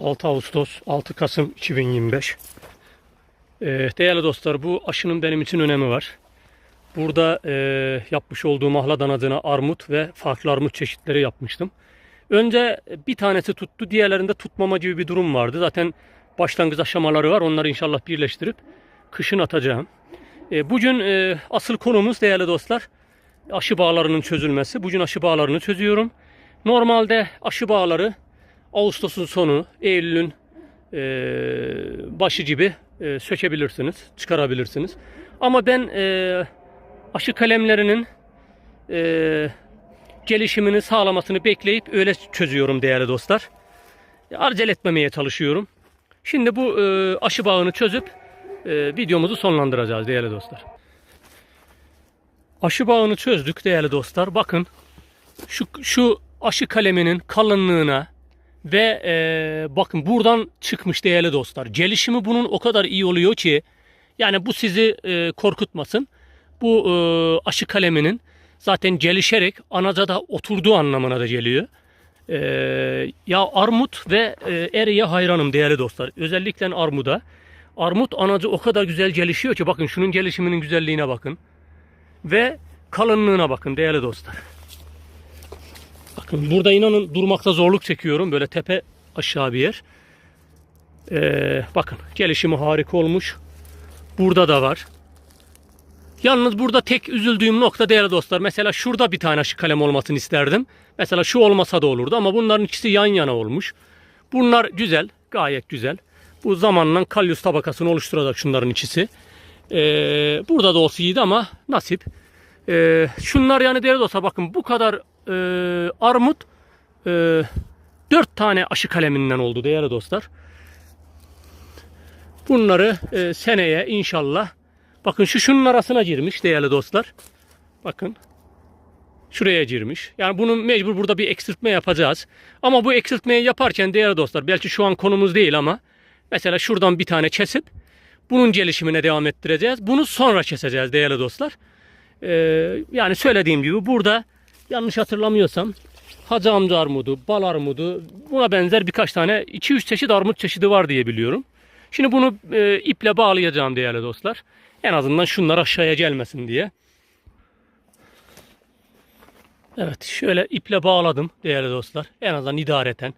6 Ağustos 6 Kasım 2025. Ee, değerli dostlar bu aşının benim için önemi var. Burada e, yapmış olduğum ahladan adına armut ve farklı armut çeşitleri yapmıştım. Önce bir tanesi tuttu, diğerlerinde tutmama gibi bir durum vardı. Zaten başlangıç aşamaları var. Onları inşallah birleştirip kışın atacağım. E, bugün e, asıl konumuz değerli dostlar aşı bağlarının çözülmesi. Bugün aşı bağlarını çözüyorum. Normalde aşı bağları Ağustos'un sonu, Eylül'ün e, başı gibi e, sökebilirsiniz, çıkarabilirsiniz. Ama ben e, aşı kalemlerinin e, gelişimini sağlamasını bekleyip öyle çözüyorum değerli dostlar. Acele etmemeye çalışıyorum. Şimdi bu e, aşı bağını çözüp e, videomuzu sonlandıracağız değerli dostlar. Aşı bağını çözdük değerli dostlar. Bakın şu, şu aşı kaleminin kalınlığına ve e, bakın buradan çıkmış değerli dostlar. Gelişimi bunun o kadar iyi oluyor ki yani bu sizi e, korkutmasın. Bu e, aşı kaleminin zaten gelişerek anacada oturduğu anlamına da geliyor. E, ya armut ve e, eriye hayranım değerli dostlar. Özellikle armuda. Armut anacı o kadar güzel gelişiyor ki bakın şunun gelişiminin güzelliğine bakın. Ve kalınlığına bakın değerli dostlar. Bakın burada inanın durmakta zorluk çekiyorum. Böyle tepe aşağı bir yer. Ee, bakın gelişimi harika olmuş. Burada da var. Yalnız burada tek üzüldüğüm nokta değerli dostlar. Mesela şurada bir tane aşı kalem olmasını isterdim. Mesela şu olmasa da olurdu ama bunların ikisi yan yana olmuş. Bunlar güzel, gayet güzel. Bu zamanla kalyus tabakasını oluşturacak şunların ikisi. Ee, burada da olsa iyiydi ama nasip. Ee, şunlar yani değerli dostlar bakın bu kadar e, armut e, 4 tane aşı kaleminden oldu değerli dostlar. Bunları e, seneye inşallah bakın şu şunun arasına girmiş değerli dostlar. Bakın şuraya girmiş. Yani bunun mecbur burada bir eksiltme yapacağız. Ama bu eksiltmeyi yaparken değerli dostlar belki şu an konumuz değil ama mesela şuradan bir tane kesip bunun gelişimine devam ettireceğiz. Bunu sonra keseceğiz değerli dostlar. Ee, yani söylediğim gibi burada yanlış hatırlamıyorsam Hacı amca armudu, bal armudu buna benzer birkaç tane 2-3 çeşit armut çeşidi var diye biliyorum. Şimdi bunu e, iple bağlayacağım değerli dostlar. En azından şunlar aşağıya gelmesin diye. Evet şöyle iple bağladım değerli dostlar. En azından idareten.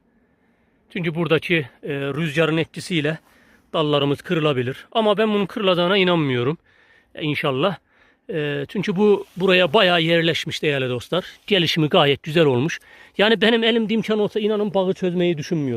Çünkü buradaki e, rüzgarın etkisiyle dallarımız kırılabilir. Ama ben bunun kırılacağına inanmıyorum. E, inşallah. E, çünkü bu buraya bayağı yerleşmiş değerli dostlar. Gelişimi gayet güzel olmuş. Yani benim elimde imkan olsa inanın bağı çözmeyi düşünmüyorum.